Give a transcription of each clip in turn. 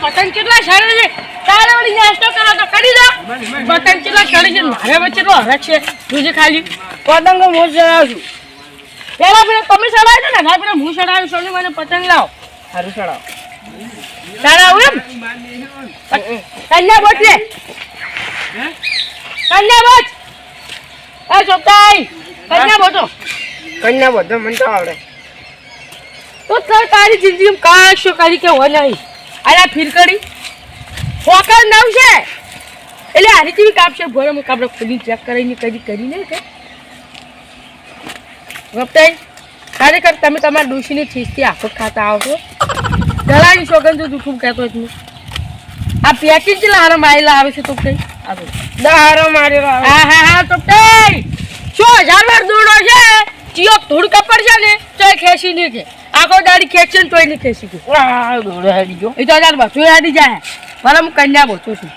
પતંગ કેટલા સારા છે. તારે વળી નાસ્તો કરો તો કરી દો. પતંગ કેટલા ચડી છે મારે વચ્ચે તો હરખ છે. જોજે ખાલી પતંગો હું ચડાવું છું. પેલા પેલા તમે ચડાવ્યો ને ના પેલા હું ચડાવ્યું સોની મને પતંગ લાવો. સારું ચડાવો. ચડાવું એમ? કન્યા બોટ લે. કન્યા બોટ. એ ચોકતાઈ કન્યા બોટો. કન્યા બધો મને તો આવડે. તો તાર તારી જિંદગીમાં કાશો કરી કે હોય નહીં. અરે ફીરકડી. ફોકર નામ છે. એટલે આની જેવી કાપશે ભરે હું કાપડો ખુલી ચેક કરીને કદી કરીને કે. વપતાઈ ખરેખર તમે તમારા ડોશીની ખીસથી આખો ખાતા આવો છો દલાની સોગન તો દુખું કહેતો જ નહીં. આ પેકેજ કેટલા હારા મારેલા આવે છે તો કઈ જો. દારો મારેલો હા હા હા તો કઈ શું હજાર વાર દોડો છે? ચિયો ધૂળ કપડ છે ને? તોય ખેંચી નહીં કે. આખો દાડી ખેંચે ને તોય નહીં ખેંચી કે આ દોડો હેડી ગયો. એ તો હજાર બસો યાદી જાય બરાબર હું. કન્યા બોચું છું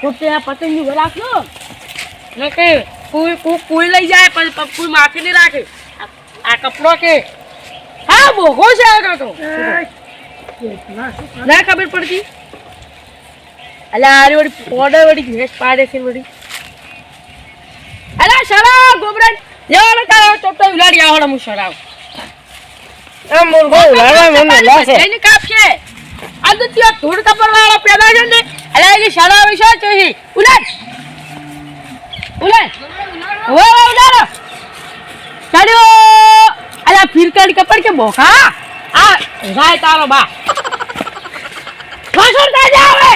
તો. તે આ પતંગની રાખજો. ને કે કોઈ કોઈ કોઈ લઈ જાય પણ પણ કોઈ માફી નહીં રાખે. આ- આ કપડો કે? હા બોગો છે આ તો ના ખબર પડતી? અલા આરી વળી પોડર વળી ભેંસ પાડે છે વળી. અલા શરાવ ગોબરા લેવાનો તારો ચોટો ઉલાડી આવડે હું શરાવ. આ મુર્ગો ઉલાડવા મને લાશે એને કાપશે આ ધૂળ કપડ પેદા છે ને. અલા એ શરાવ છે તો ઉલાડ ઉલાડ ઓ ઓ ઉલાડો ચડ્યો અલા ફીરકાડી કપડ કે બોખા? આ રાય તારો બા વાસણ તા જાવે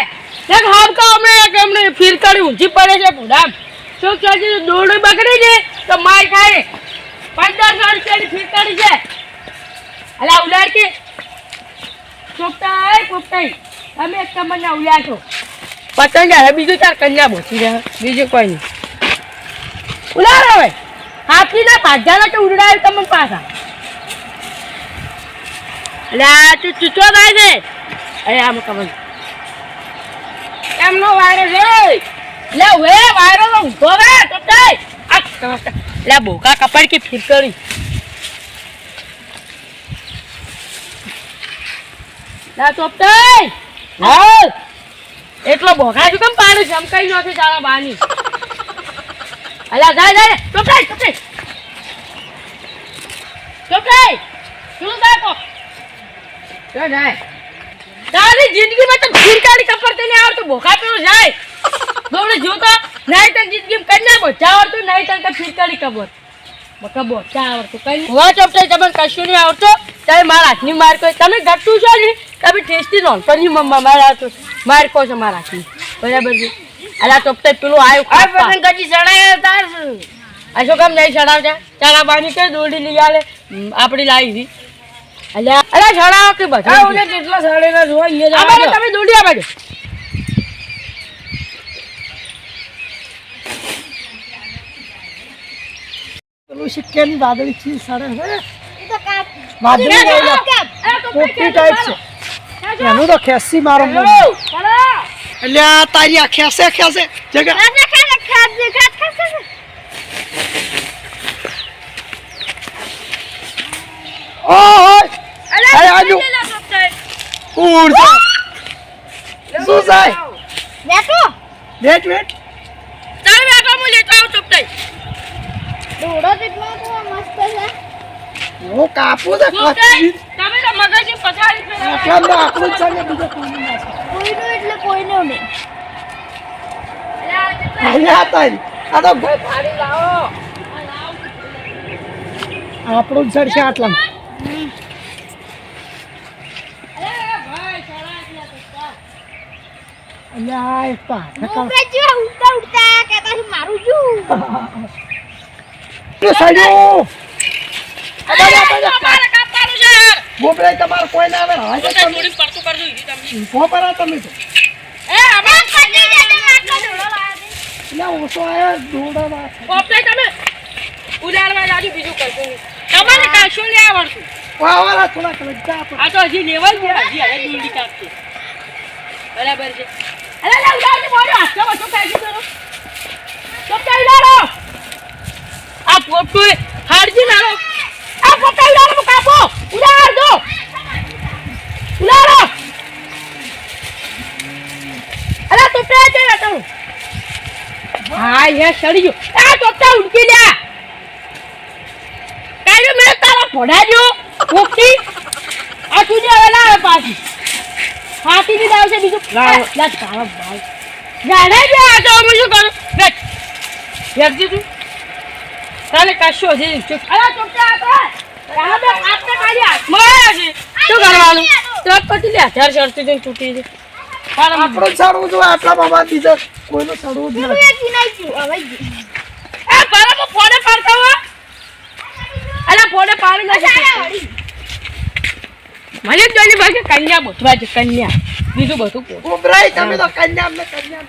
એક હાડકા અમે એક એમને ફીરકાડી ઊંચી પડે છે પુડામ શું કહે છે દોરડી બગડી છે? તો માર ખાય. પંદરસો રૂપિયાની ફીરકાડી છે. અલા ઉલાડ કે ચોકટાઈ ચોકટાઈ તમે એક કમરના ઉલ્યા છો પતંગ હવે બીજું ચાર કન્યા બોસી રહ્યા બીજું કોઈ નહીં. ઉલાડ હવે. હાથીના ભાજાના તો ઉડાડ તમે પાછા. આ તું ચૂચો થાય છે. અરે આમ કમન એમનો વાયરો છે લે વે વાયરો તો ઊંધો રે ચોકટાઈ આ લે બોકા કપડ કે ફિર કરી ના ચોપટાઈ હાલ. એટલો ભોગા છું, કેમ પાડે છે? ચમકાઈ નથી તારા બાની. અલા જાય જાય ચોપટાઈ ચોપટાઈ ચોપટાઈ શું થાય તો જાય. તારી જિંદગીમાં તો ફીરકારી કપડ તેને આવડતું ભોખા પેલું જાય. દોડે જોતો નહીં તને જિંદગીમાં કઈ ના બોચા આવડતું નહીં તને ફીરકારી કપડ. બકા બોચા આવડતું. કઈ હોવા ચોપટાઈ તમને કશું નહીં આવડતું. તમે મારા હાથની માર કોઈ તમે ઘટતું છો ને તમે ટેસ્ટી નો પણ મમ્મા મારા હાથ. માર કહો છો મારા હાથની. બરાબર છે? અલા ચોપટાઈ પેલું આવ્યું. પતંગ કજી તાર આ શું કામ નહીં ચડાવતા? ચાલા બાની કે દોડી લઈ આલે? આપણી લાવી અલ્યા અલા ચડાવો કે બધા કેટલા સડેલા જોવા તમે દોડી આ પેલું સિક્કાની વાદળી છે સડે છે વાદળી પોપટી ટાઈપ છે. એનું તો ખેસી મારો. એટલે આ તારી આ ખેસે ખેસે જગા. ઓય અરે, આજુ. ઉડ શું થાય? ચાલ બેઠો હું લેતો આવું ચોપટાઈ. હું કાપું છે કચ્છી તમે તો મગજ પથારી ફેરવો. આટલા તો આપણું છે ને બીજો કોઈ ના છે. અલા, આ કેટલા- અહીંયા તારી આ તો ભાઈ પાડી લાવો. આપણું જ છે આટલા અલા, ભાઈ, સારા એટલા તો ચાલ. એટલે આ એક તો હાથે કામ. એ યાર. ગોબરાઈ તમારે કોઈ ના આવે હાજર તમે. થોડી પડતું કરજો, ઈરી તમને. ઊભો પરા તમે તો. એ, અમારે એટલે ઓછો આવ્યો દોડાવા. ચોપટાઈ તમે ઉડાડવા જાજો, બીજું નહીં. તમારે કશું નહીં આવડતું. વાવાળા થોડા કલજા પર આ તો હજી લેવાય છે હજી હવે દૂરડી કાપશે બરાબર છે. અરે લે ઉડાડજે બોલો હાથમાં બધું ફેંકી દો ચોપટાઈ ઉડાડો આ પોપટું હાડજી નાનો આ પોપટા ઉડાડો કાપો ઉડાડો અહીંયા ચડી ગયો. આ ચોપટા ઉડકી લ્યા. કાઢ્યો મેં તારા ફોડાડ્યો કોકથી આ તું જે ના આવે પાછી. ફાટી ની દાવ છે બીજું. લાવ. લા તારા ભાઈ. જાણે જ આ તો હું શું કરું? બેઠ બેઠજી તું. તારે કશો છે ચૂપ. અલા ચોપટા આપણે તારા બે હાથને કાઢી હાથમાં આવ્યા છે. શું કરવાનું? તો પછી લે. હજાર શરતી જઈને તૂટી છે. તારા આપણો ચડવું જો આટલા બાબા બીજા કોઈનું એ બરાબર ફોને પાડતા હો. અલા ફોડે પાડી નાખે મને જોઈને ભાઈ કન્યા બોધવા છે કન્યા. બીજું બધું કહો તમે તો કન્યા ને કન્યા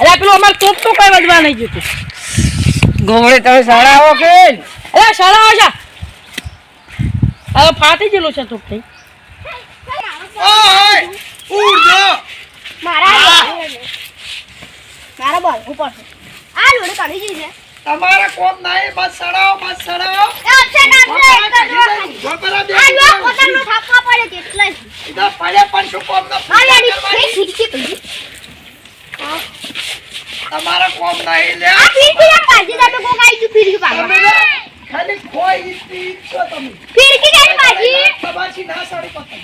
અલા પેલું અમાર તોપ તો કઈ વધવા નહીં જતું. ગોમડે તમે સારા આવો કે? અલા શાળા છે હવે ફાટી ગયેલું છે તોપ થઈ. ઓય. ઉડ જો મારા બોલ ઉપર આ લોડે કાઢી દીધી છે. તમારા કોમ નહીં બસ સડાવો બસ સડાવો. એ અક્ષય કાઢી દે. ગોપરા બે આ લો પોતાનો થાપવા પડે તેટલે જ. ઈધર પડે પણ શું કોમ નો ફેર ખીચી પડી. તમારા કોમ નહીં લે. આ ફીરકી ના પાછી તમે કોક આઈ ગયું ફીરકી પાડવા. તો ખાલી કોઈ ઈચ્છી તમે. ફીરકી કાઈ પાજી ખબાસી ના સાડી પતંગ.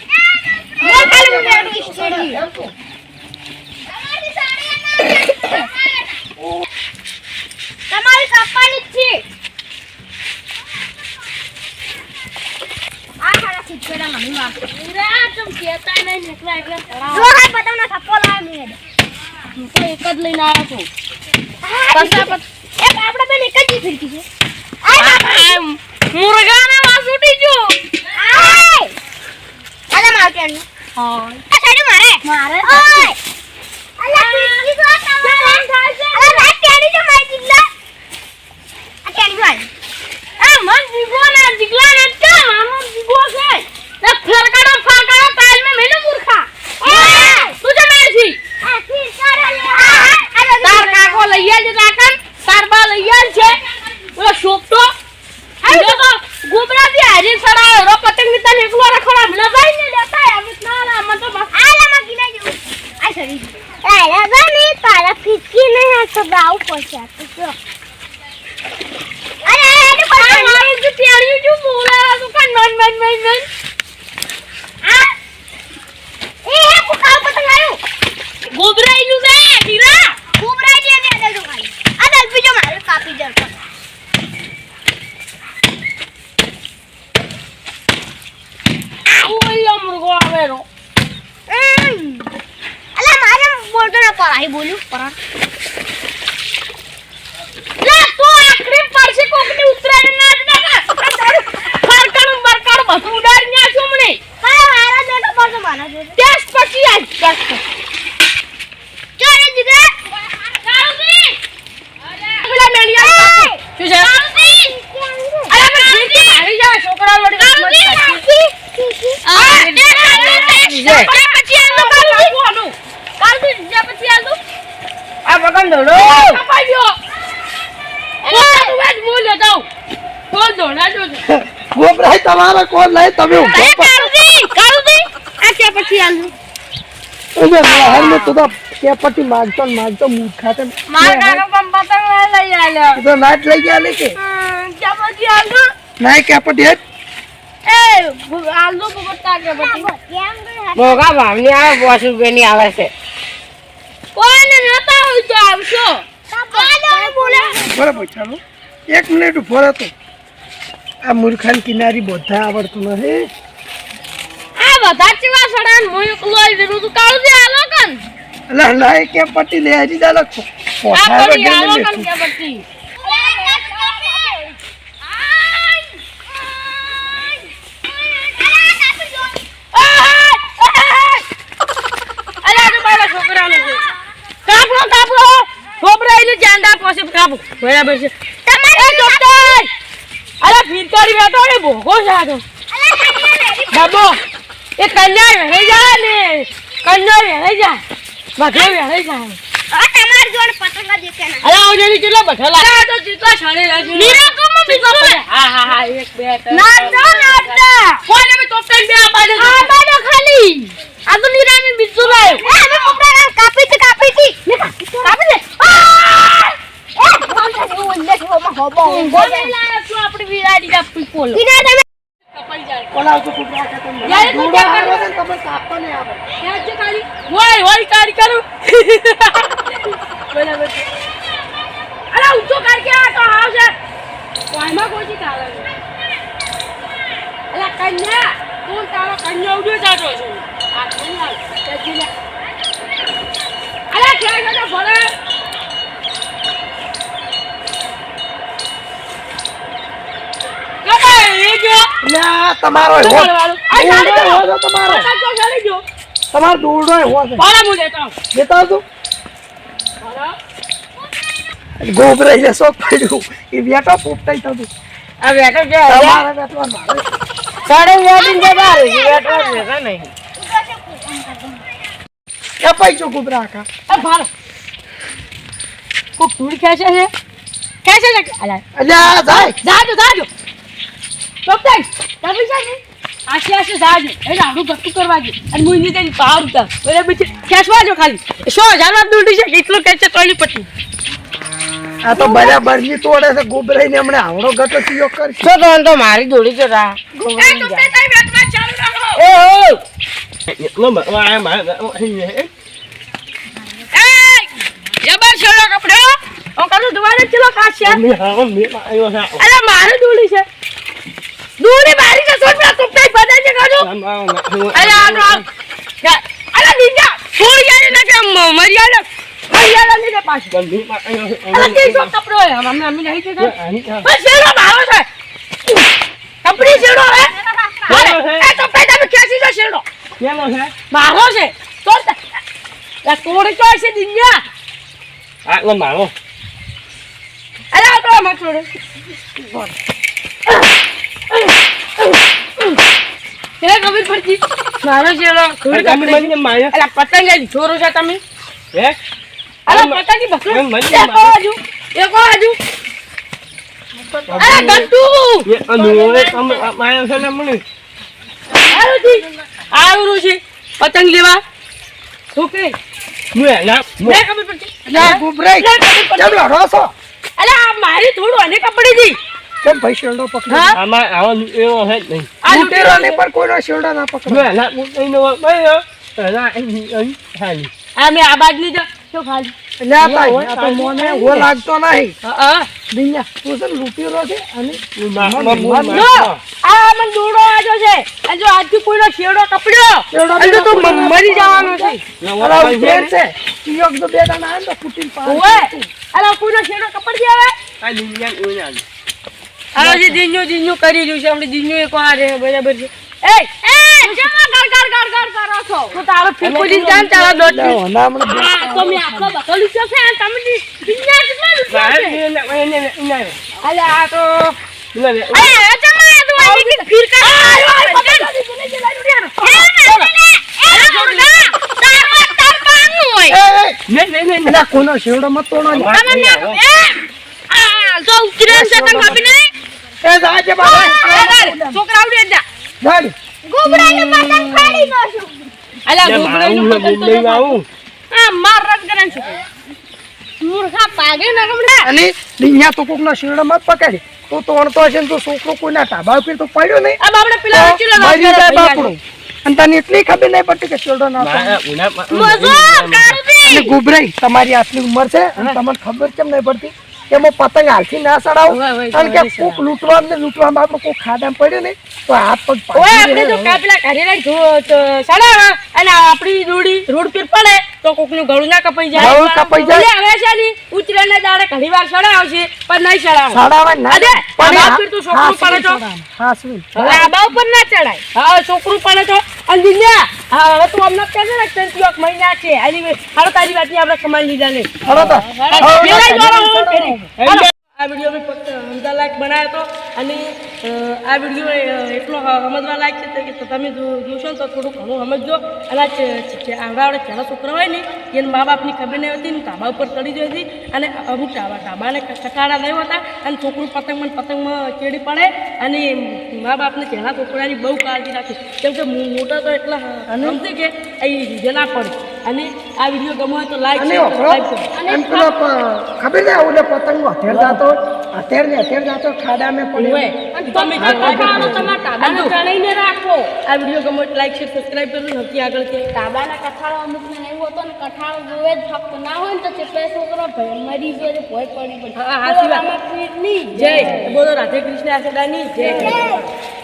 તમારી કાપવાની જ છે આ સારા સિત્તેરા મને વાપરો. જો હા પતંગનો લઈને આવ્યો છું આપણે બેન એક જ ફીરકી છે આ આય! આલા માવટેનનું. હા આ સાડી મારે. ઓય! અલા ફીરકી તો તમારે. અલા રાત ટેણી જો મારી દીકલા આ જો આલી. એ મન દીગો ના દીકલા ના તો મામો દીગો છે ના ફરકાડો ફરકાડો તાલ મે મેને મૂર્ખા ઓય! તું જ માર છી આ ફીરકા રે. આ, આ, આ તાર કાકો લઈ આલ છે તાકન તાર બા લઈ આલ છે ઓલો શોપતો આયો તો ગુબરાથી હાજી સડાયો રો પતંગની તને એકલો રખડા મને ભાઈ ને લેતા આવે ના ના મન તો બસ આ લામાં ગીના જેવું. આ સડી ગયું. તારા ગાને તારા ફીરકી નહીં આ તો ગાવ પડશે આ તો જો. અરે, અરે, અરે, આ પણ મારું જે ટેણ્યું જો બોલાવા તું કાન મન મન મન મન આ એ એ પુકાવ પતંગ આવ્યું. ગુબરાઈનું છે હીરા ઉભરાઈ દે ને આ દલ ખાલી. આ દલ બીજો મારે કાપી દે પણ. ઓલો મુર્ગો આવેરો ઉમ. અલા મારે બોલતો ના પર આઈ બોલ્યું પર લે તું આખરી પડશે કોકની ઉતરાડી ના જ નાખા ફરકાણું બરકાણું બધું ઉડાડી નાખ્યું મને હા હારા મારા જોડે ટેસ્ટ પછી આજ ટેસ્ટ રે જીગા પેલા મેળિયા શું છે? અરે પણ ફીરકી મારી જાય છોકરા લોડી આ પછી આલુ કાલથી જે પછી આલુ આ પકમ દોડો કપાઈ ગયો ઓ તું વેજ મૂલ લેતા બોલ દોડાજો ગોપરાય તમારા કોમ નહીં તમે ઊભો પડો હાલ તું તો કેપટી માગતો ને માગતો મૂર્ખા તે માર પણ પતંગ લઈ આલ્યો તો નાચ લઈ ગયા લે કે આલુ એ આલુ કે મોગા ભાવની આવે આવે છે. કોઈને નતા હોય તો આવશો બરાબર ચાલો. એક મિનિટ ઊભો રહો આ મૂર્ખાન કિનારી બધા આવડતું નથી. બધા ચીવા સડાન હું એકલો આવી કાળું જે આલો કન? લે પોઠા કન કે બરાબર છે. અરે અલા ફીરકારી બેઠો ને ભોગો સાધો બાબો એ કન્યા વેહી જાય ને. કન્યા વેહી જાય બધે વેહી જાય આપડે વિરાડી જા પોલો યાર, છે કાપવા નહીં આવે. કરું? બરાબર અરે ઊંચો કર કે આ તો આવશે વાયમાં કોઈ ચાલે અલા કન્યા તું તારો કન્યા ઉડ્યો જાતો છું. આ કન્યા ત્યાંથી લે. અલા ક્યાં ગયો ભલે કપાઈ એ આ તમારો તમારો. તમારો દોરડો હો છે. પાડા લેતા. લેતા પડ્યું એ પોપટાઈ થતું. આ તમારે વેટવા મારે સાડે વેટીને નહીં. છો ગોબરા કા આ ભારો. કોક ખેંચે છે? ખેંચે છે? અલા એટલે જાય. જાજો જાજો. તમે છે ને આશી આશે જાજો એટલે આડું ભક્તું કરવા દે અને મુંજી તેની પાર ઉતાર બરાબર બીજે ખેંચવા જો ખાલી? સો હજારમાં દૂર છે કેટલું ખેંચે તોલી પટ્ટી આ તો બરાબરની તોડે છે. ગોબરાઈ ને હમણાં આવડો ગટો ચિયો કર તો તો તો મારી દોડી જો રા. એ એટલો તારી વેટમાં ચાલુ રાખો. એ ઓય એ જબર છોડો કપડો. ઓ કરું દુવારે ચલો કાશ છે. અરે મારે દોડી છે. દૂળી મારી છે સોટ પેલા ચોકતાઈ બધાય છે કાઢો અરે આ તો આ- અરે નીચા છોડ ગયા ને કે મ- મર્યાદા મર્યાદા નહીં કે પાછી. અરે તે શું કપડો હે હમ અમને અમને નહીં કે બસ શેરો મારો છે? કંપની શેરો હે એ તો કઈ તમે ખેંચી જો શેરો મારો છે. તો યા તોડી તો છે દિન્યા. અરે આ તો મત છોડે કે ખબર પડતી? મારો શેરો થોડી કંપની અલા પતંગ લઈ છોરો છો તમે? અલા પતંગની બકરો એમ મત એક બાજુ એક બાજુ આવું છી પતંગ લેવા. ઓકે. ખબર પડતી. ગોબરાઈ. અલે આ મારી થોડું અને કપડી દી કેમ ભાઈ શેરડો પકડો? આમાં આવા એવો હે જ નહીં. આ લૂંટેરો ને પણ કોઈનો શેરડો ના પકડો. આ મે આ બાજુ જો શું ખાલી લે આ તાઈ, આ તો મોને હો લાગતો નહીં. હા હા. દિન્યા તું છે લૂટેરો છે અને જો આ મન દોડો આજો છે. આ જો આજથી કોઈનો શેડો કપડ્યો. શેરડો તો તું મરી જવાનો છે. અલા ઉભેર છે. કિયોક તો બે ના ને તો ફૂટીન પાડ ઓય અલા કોઈનો શેડો કપડી આવે આ જે જીન્યુ જીન્યુ કરી રહ્યું છે આપણે જીન્યુ એક વાર છે? બરાબર છે. એ એ જમા ગર ગર ગર ગર કરો છો. તો તારો ફીકો દિન જાન તારા દોટ આ તો મે આખો બકલી છે તમે દિન્યા કેટલા રૂપિયા છે? અલે આ તો અરે જમા તું આ કે ફીર કર આ પકડ એ, એ, ના કોનો શેવડો મત તોડો ને. એ જાજે બાબા છોકરા ઉડી જા જાડ. ગોબરાનું પતંગ ફાડી નો છું. અલા ગોબરાનું પતંગ તો આવું. આ માર રદ કરે છે. મૂર્ખા પાગે ના ગમડા. અને દિન્યા તો કોકનો શેરડો મત પકડી તો તોડતો હશે છે તો છોકરો કોઈના ટાબા ઉપર તો પડ્યો નહીં. આ બાપડે પેલા તો મરી જાય નાસ્તો અને તને એટલી ખબર નહીં પડતી કે શેરડો ના મજો અને ગુબરાઈ તમારી આટલી ઉંમર છે અને તમને ખબર કેમ નહીં પડતી? એમાં પતંગ હાલથી ના ચડાવો. કારણ કે કોક લૂંટવા ને લૂંટવા માં કોક ખાધા પડ્યો ને તો હાથ પગ આપણે તો. કાપલા જો સડા અને આપણી રૂડી રૂડ પીર પડે. તો કોકનું ગળું ના કપાઈ જાય. ગળું કપાઈ જાય. હવે છે ની ઉતરેના દાડે ઘણી વાર સડા આવશે પણ નહીં સડાવે. સાડાવા ના અરે, પણ આ આ- તો છોકરું પડે તો. હા હાસવી. હવે આબા ઉપર ના ચડાય. હા છોકરું પડે તો. અને દિન્યા હા હવે તું અમને કહે છે ને ત્રણ મહિના છે. આની હાલો તારી વાતની આપણે કમાઈ લીધા ને હલો તો. પેલા જ હું ફેરી. હાલો. આ વીડિયો મેં ફક્ત સમજા લાયક બનાવ્યો હતો. અને આ વીડિયો એટલો સમજવા લાયક છે કે તમે જોશો ને તો થોડું ઘણું સમજજો. અને આવડા આવડે ચાલો છોકરા હોય ને એને મા બાપની ખબર નહીં હતી ને ધાબા ઉપર ચડી જઈ હતી. અને અમુક ધાબા ધાબાને કટાડા નહીં હોતા. અને છોકરું પતંગમાં ને પતંગમાં ચેડી પડે. અને મા બાપને પહેલાં છોકરાની બહુ કાળજી રાખી. કેમ કે મોટા તો એટલા સમજે કે અહીં જેના ના પડે. અને આ વીડિયો ગમો હોય તો લાઈક ખબર છે આવું પતંગ વધેર જાતો? અત્યારે ને અત્યારે જાતો ખાડા મેં. પડ્યો. તમે તમારા ટાબાને રાખો. આ વીડિયો ગમે તો લાઈક શેર સબસ્ક્રાઇબ કરો નથી આગળ કે તાબાના કઠાળો અમુક ને એવું હતો ને કઠાળો જોવે જ ફક્ત ના હોય ને તો ચેપલા છોકરો ભય મરી ગયો તો ભય પડી પડી હા, હા, જય. બોલો રાધે કૃષ્ણ આસડાની જય. જય.